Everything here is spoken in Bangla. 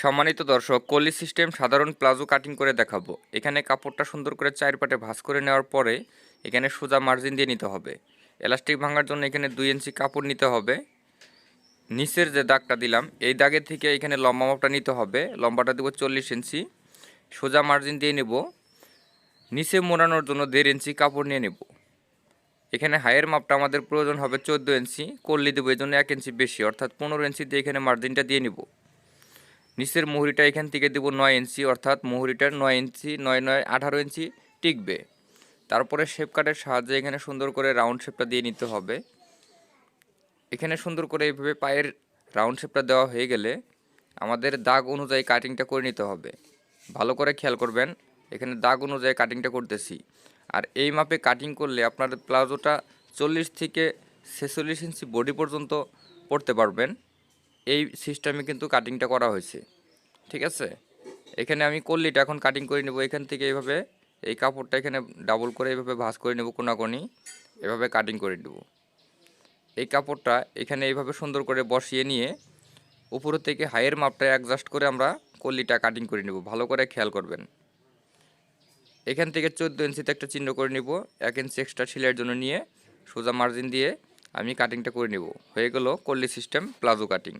সম্মানিত দর্শক, কলি সিস্টেম সাধারণ প্লাজো কাটিং করে দেখাবো। এখানে কাপড়টা সুন্দর করে চার পাটে ভাঁজ করে নেওয়ার পরে এখানে সোজা মার্জিন দিয়ে নিতে হবে। এলাস্টিক ভাঙার জন্য এখানে দুই ইঞ্চি কাপড় নিতে হবে। নিচের যে দাগটা দিলাম, এই দাগের থেকে এখানে লম্বা মাপটা নিতে হবে। লম্বাটা দেবো চল্লিশ ইঞ্চি। সোজা মার্জিন দিয়ে নেব। নিচে মোড়ানোর জন্য দেড় ইঞ্চি কাপড় নিয়ে নেব। এখানে হাইয়ের মাপটা আমাদের প্রয়োজন হবে চোদ্দ ইঞ্চি করলি দেবো এই জন্য এক ইঞ্চি বেশি, অর্থাৎ পনেরো ইঞ্চি দিয়ে এখানে মার্জিনটা দিয়ে নিব। নিচের মুহুরিটা এখান থেকে দেবো নয় ইঞ্চি, অর্থাৎ মুহুরিটার নয় ইঞ্চি, নয় নয় আঠারো ইঞ্চি টিকবে। তারপরে শেপ কাটের সাহায্যে এখানে সুন্দর করে রাউন্ড শেপটা দিয়ে নিতে হবে। এখানে সুন্দর করে এইভাবে পায়ের রাউন্ড শেপটা দেওয়া হয়ে গেলে আমাদের দাগ অনুযায়ী কাটিংটা করে নিতে হবে। ভালো করে খেয়াল করবেন, এখানে দাগ অনুযায়ী কাটিংটা করতেছি। আর এই মাপে কাটিং করলে আপনার প্লাজোটা চল্লিশ থেকে ছেচল্লিশ ইঞ্চি বডি পর্যন্ত পড়তে পারবেন। এই সিস্টেমে কিন্তু কাটিংটা করা হয়েছে, ঠিক আছে? এখানে আমি কল্লিটা এখন কাটিং করে নেব, এখান থেকে এইভাবে এই কাপড়টা এখানে ডাবল করে এইভাবে ভাঁজ করে নেব কোনাকোনি, এভাবে কাটিং করে নেব। এই কাপড়টা এখানে এইভাবে সুন্দর করে বসিয়ে নিয়ে উপর থেকে হাইয়ের মাপটা অ্যাডজাস্ট করে আমরা কল্লিটা কাটিং করে নেব, ভালো করে খেয়াল করবেন। এখান থেকে চোদ্দ ইঞ্চিতে একটা চিহ্ন করে নিব, এক ইঞ্চি এক্সট্রা সিলাইয়ের জন্য নিয়ে সোজা মার্জিন দিয়ে আমি কাটিংটা করে নেব। হয়ে গেল কল্লি সিস্টেম প্লাজো কাটিং